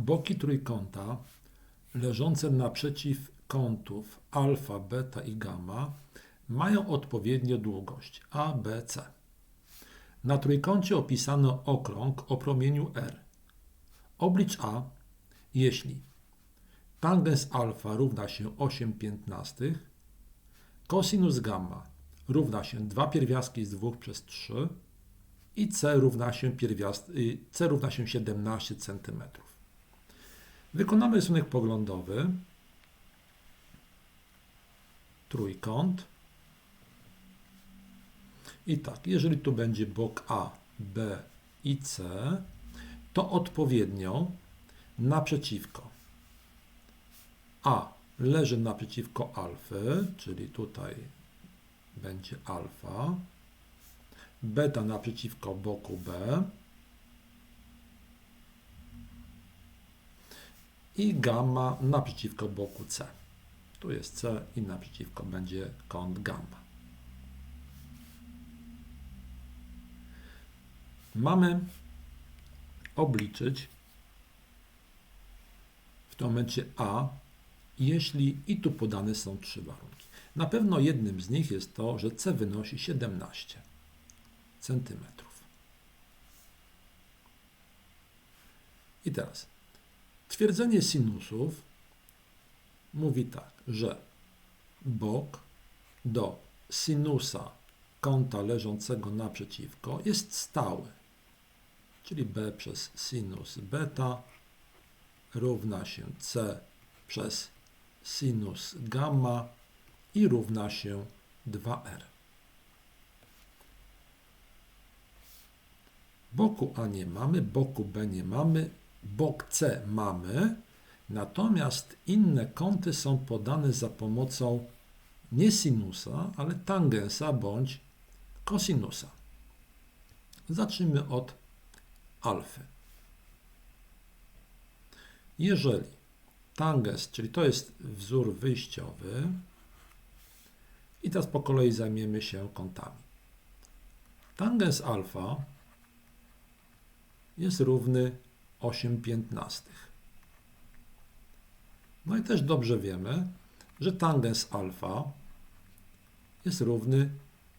Boki trójkąta leżące naprzeciw kątów alfa, beta i gamma mają odpowiednio długość a, b, c. Na trójkącie opisano okrąg o promieniu r. Oblicz a, jeśli tangens alfa równa się 8 piętnastych, cosinus gamma równa się 2 pierwiastki z 2 przez 3 i c równa się, pierwiast... y, c równa się 17 cm. Wykonamy rysunek poglądowy. Trójkąt. I tak, jeżeli tu będzie bok A, B i C, to odpowiednio naprzeciwko A leży naprzeciwko alfy, czyli tutaj będzie alfa, beta naprzeciwko boku B i gamma naprzeciwko boku C. Tu jest C i naprzeciwko będzie kąt gamma. Mamy obliczyć w tym momencie A, jeśli i tu podane są trzy warunki. Na pewno jednym z nich jest to, że C wynosi 17 centymetrów. I teraz twierdzenie sinusów mówi tak, że bok do sinusa kąta leżącego naprzeciwko jest stały, czyli b przez sinus beta równa się c przez sinus gamma i równa się 2r. Boku A nie mamy, boku B nie mamy, bok C mamy, natomiast inne kąty są podane za pomocą nie sinusa, ale tangensa bądź kosinusa. Zacznijmy od alfy. Jeżeli tangens, czyli to jest wzór wyjściowy, i teraz po kolei zajmiemy się kątami. Tangens alfa jest równy 8 piętnastych. No i też dobrze wiemy, że tangens alfa jest równy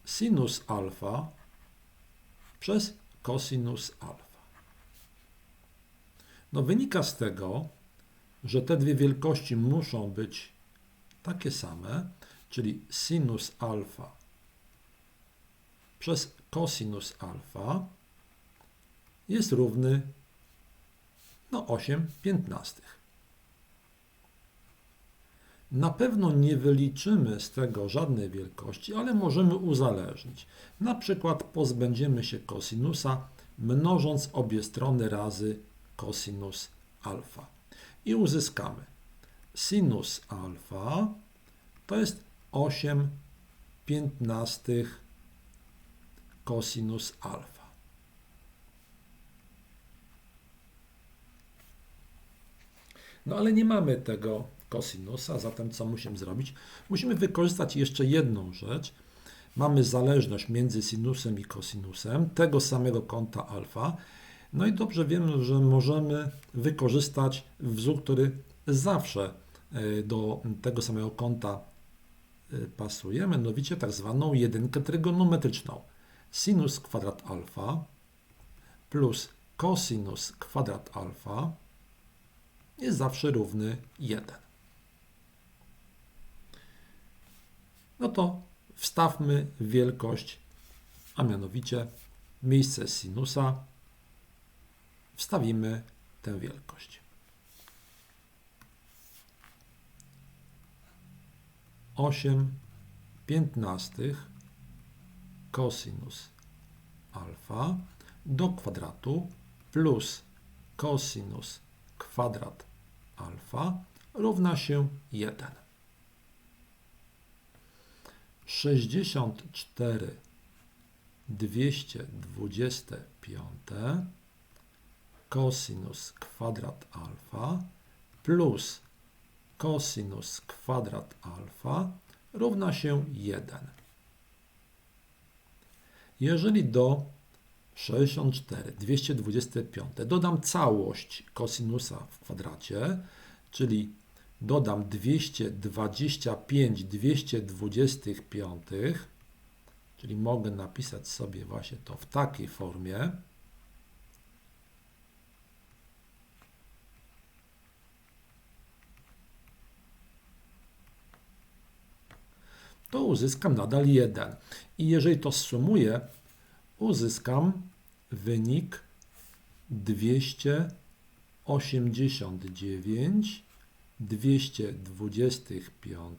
sinus alfa przez cosinus alfa. No wynika z tego, że te dwie wielkości muszą być takie same, czyli sinus alfa przez cosinus alfa jest równy no 8 piętnastych. Na pewno nie wyliczymy z tego żadnej wielkości, ale możemy uzależnić. Na przykład pozbędziemy się kosinusa, mnożąc obie strony razy kosinus alfa. I uzyskamy sinus alfa to jest 8 piętnastych kosinus alfa. No ale nie mamy tego kosinusa, zatem co musimy zrobić? Musimy wykorzystać jeszcze jedną rzecz. Mamy zależność między sinusem i kosinusem tego samego kąta alfa. No i dobrze wiemy, że możemy wykorzystać wzór, który zawsze e, do tego samego kąta e, pasuje, mianowicie tak zwaną jedynkę trygonometryczną. Sinus kwadrat alfa plus cosinus kwadrat alfa jest zawsze równy 1. No to wstawmy wielkość, a mianowicie miejsce sinusa. Wstawimy tę wielkość. Osiem piętnastych cosinus alfa do kwadratu plus cosinus kwadrat alfa równa się 1. 64 225 cosinus kwadrat alfa plus cosinus kwadrat alfa równa się 1. Jeżeli do 64, 225. Dodam całość kosinusa w kwadracie, czyli dodam 225 225, czyli mogę napisać sobie właśnie to w takiej formie. To uzyskam nadal 1. I jeżeli to sumuję, uzyskam wynik 289 225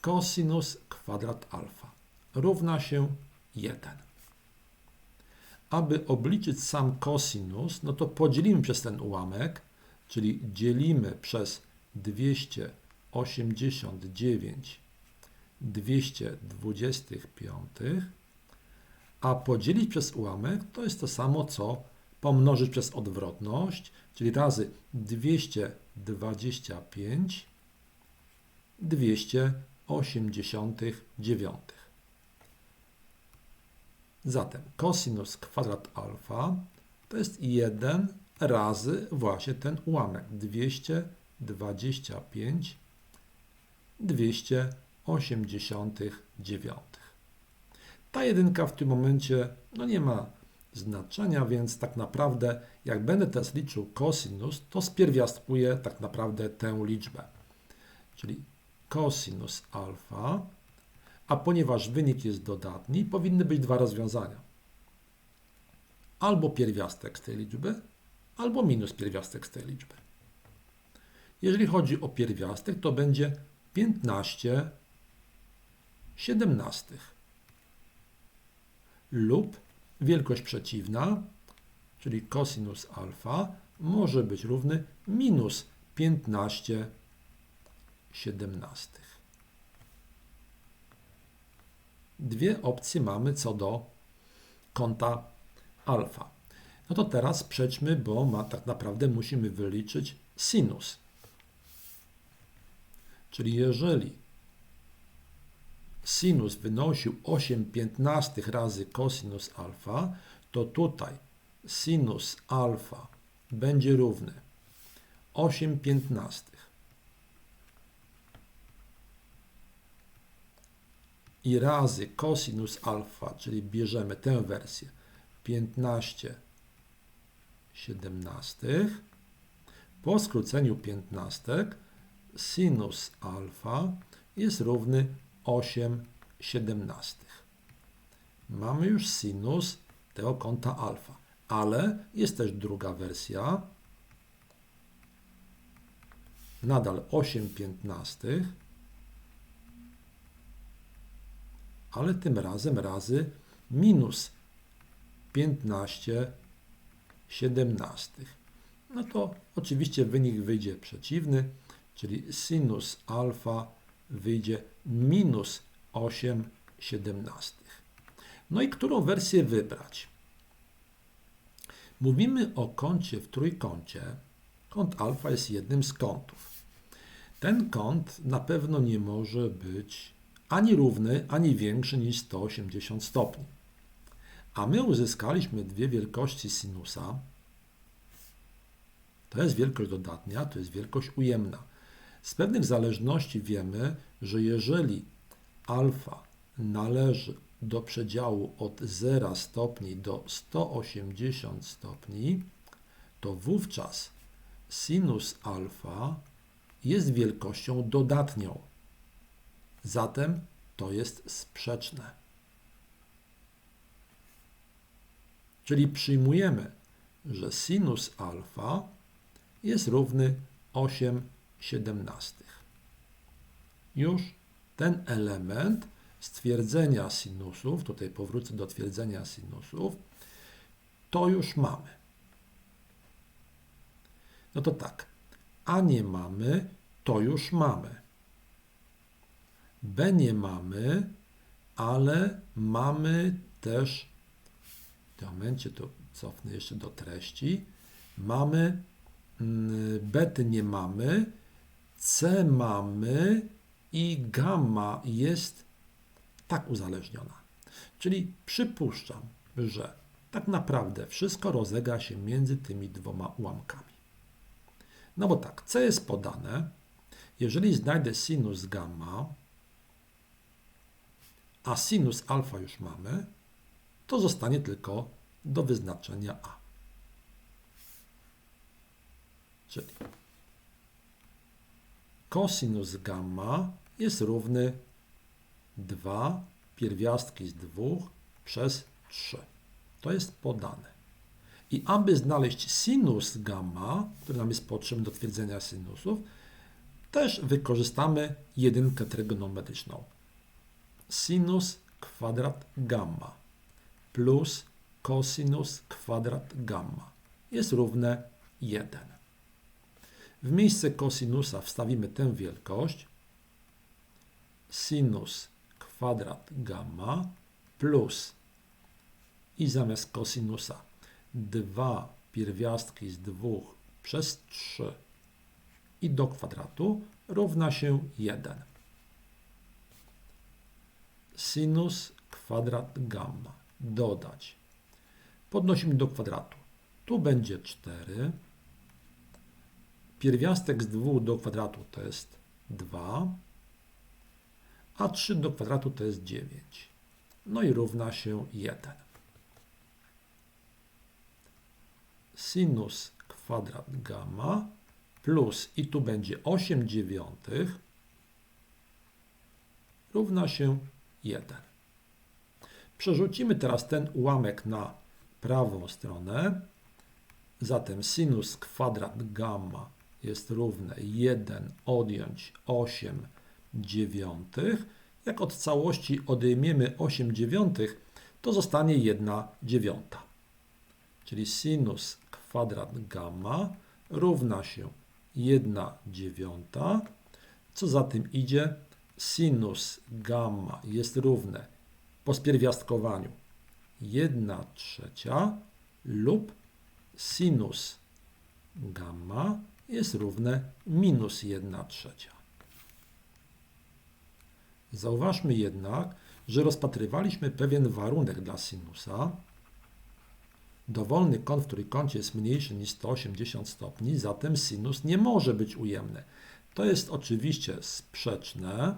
kosinus kwadrat alfa równa się 1. Aby obliczyć sam kosinus, no to podzielimy przez ten ułamek, czyli dzielimy przez 289 225, a podzielić przez ułamek to jest to samo, co pomnożyć przez odwrotność, czyli razy 225 289. Zatem kosinus kwadrat alfa to jest 1 razy właśnie ten ułamek 225 289. Ta jedynka w tym momencie no nie ma znaczenia, więc tak naprawdę jak będę teraz liczył kosinus, to spierwiastkuję tak naprawdę tę liczbę. Czyli kosinus alfa, a ponieważ wynik jest dodatni, powinny być dwa rozwiązania. Albo pierwiastek z tej liczby, albo minus pierwiastek z tej liczby. Jeżeli chodzi o pierwiastek, to będzie 15 siedemnastych lub wielkość przeciwna, czyli cosinus alfa, może być równy minus 15 siedemnastych. Dwie opcje mamy co do kąta alfa. No to teraz przejdźmy, bo ma, tak naprawdę musimy wyliczyć sinus. Czyli jeżeli sinus wynosił 8 piętnastych razy cosinus alfa, to tutaj sinus alfa będzie równy 8 piętnastych. I razy cosinus alfa, czyli bierzemy tę wersję 15 siedemnastych, po skróceniu piętnastek sinus alfa jest równy 8 siedemnastych. Mamy już sinus tego kąta alfa, ale jest też druga wersja, nadal 8 piętnastych, ale tym razem razy minus 15 siedemnastych. No to oczywiście wynik wyjdzie przeciwny, czyli sinus alfa wyjdzie minus 8 siedemnastych. No i którą wersję wybrać? Mówimy o kącie w trójkącie. Kąt alfa jest jednym z kątów. Ten kąt na pewno nie może być ani równy, ani większy niż 180 stopni. A my uzyskaliśmy dwie wielkości sinusa. To jest wielkość dodatnia, to jest wielkość ujemna. Z pewnych zależności wiemy, że jeżeli alfa należy do przedziału od 0 stopni do 180 stopni, to wówczas sinus alfa jest wielkością dodatnią. Zatem to jest sprzeczne. Czyli przyjmujemy, że sinus alfa jest równy 8 siedemnastych. Już ten element stwierdzenia sinusów, tutaj powrócę do twierdzenia sinusów, to już mamy. No to tak, a nie mamy, to już mamy. B nie mamy, ale mamy też, w tym momencie to cofnę jeszcze do treści, mamy mm, bety nie mamy, C mamy i gamma jest tak uzależniona. Czyli przypuszczam, że tak naprawdę wszystko rozegra się między tymi dwoma ułamkami. No bo tak, c jest podane. Jeżeli znajdę sinus gamma, a sinus alfa już mamy, to zostanie tylko do wyznaczenia a. Czyli cosinus gamma jest równy 2 pierwiastki z 2 przez 3. To jest podane. I aby znaleźć sinus gamma, który nam jest potrzebny do twierdzenia sinusów, też wykorzystamy jedynkę trygonometryczną. Sinus kwadrat gamma plus cosinus kwadrat gamma jest równe 1. W miejsce kosinusa wstawimy tę wielkość sinus kwadrat gamma plus i zamiast kosinusa 2 pierwiastki z 2 przez 3 i do kwadratu równa się 1. Sinus kwadrat gamma dodać. Podnosimy do kwadratu. Tu będzie 4. Pierwiastek z 2 do kwadratu to jest 2, a 3 do kwadratu to jest 9. No i równa się 1. Sinus kwadrat gamma plus i tu będzie 8 dziewiątych równa się 1. Przerzucimy teraz ten ułamek na prawą stronę. Zatem sinus kwadrat gamma jest równe 1 odjąć 8 dziewiątych. Jak od całości odejmiemy 8 dziewiątych, to zostanie 1 dziewiąta. Czyli sinus kwadrat gamma równa się 1 dziewiąta. Co za tym idzie? Sinus gamma jest równe po spierwiastkowaniu 1 trzecia lub sinus gamma jest równe minus 1 trzecia. Zauważmy jednak, że rozpatrywaliśmy pewien warunek dla sinusa. Dowolny kąt w trójkącie jest mniejszy niż 180 stopni, zatem sinus nie może być ujemny. To jest oczywiście sprzeczne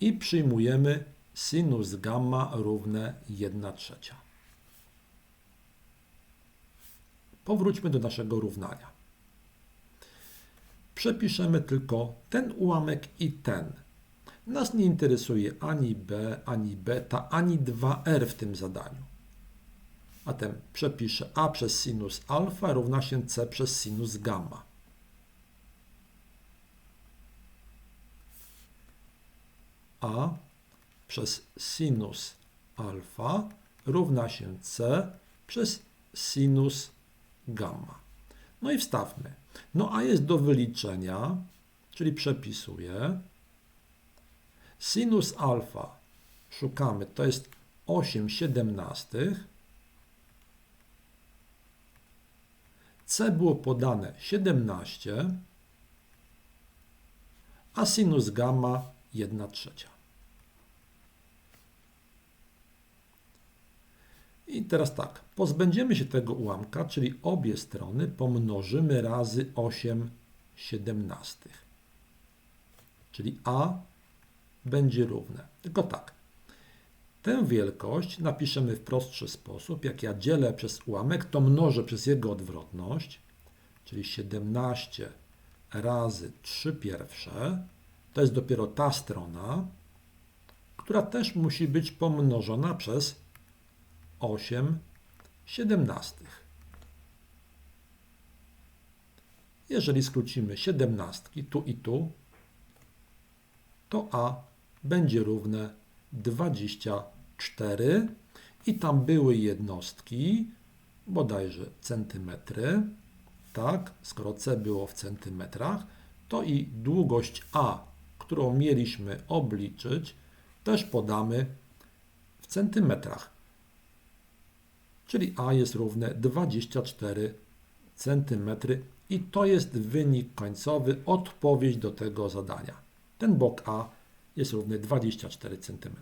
i przyjmujemy sinus gamma równe 1 trzecia. Powróćmy do naszego równania. Przepiszemy tylko ten ułamek i ten. Nas nie interesuje ani b, ani beta, ani 2r w tym zadaniu. A ten przepiszę a przez sinus alfa równa się c przez sinus gamma. a przez sinus alfa równa się c przez sinus gamma. No i wstawmy. No a jest do wyliczenia, czyli przepisuję. Sinus alfa szukamy, to jest 8 siedemnastych. C było podane 17, a sinus gamma 1 trzecia. I teraz tak, pozbędziemy się tego ułamka, czyli obie strony pomnożymy razy 8 siedemnastych. Czyli a będzie równe. Tylko tak, tę wielkość napiszemy w prostszy sposób. Jak ja dzielę przez ułamek, to mnożę przez jego odwrotność, czyli 17 razy 3 pierwsze. To jest dopiero ta strona, która też musi być pomnożona przez 8 siedemnastych. Jeżeli skrócimy siedemnastki tu i tu, to a będzie równe 24 i tam były jednostki, bodajże centymetry, tak, skoro c było w centymetrach, to i długość a, którą mieliśmy obliczyć, też podamy w centymetrach czyli A jest równe 24 cm i to jest wynik końcowy, odpowiedź do tego zadania. Ten bok A jest równy 24 cm.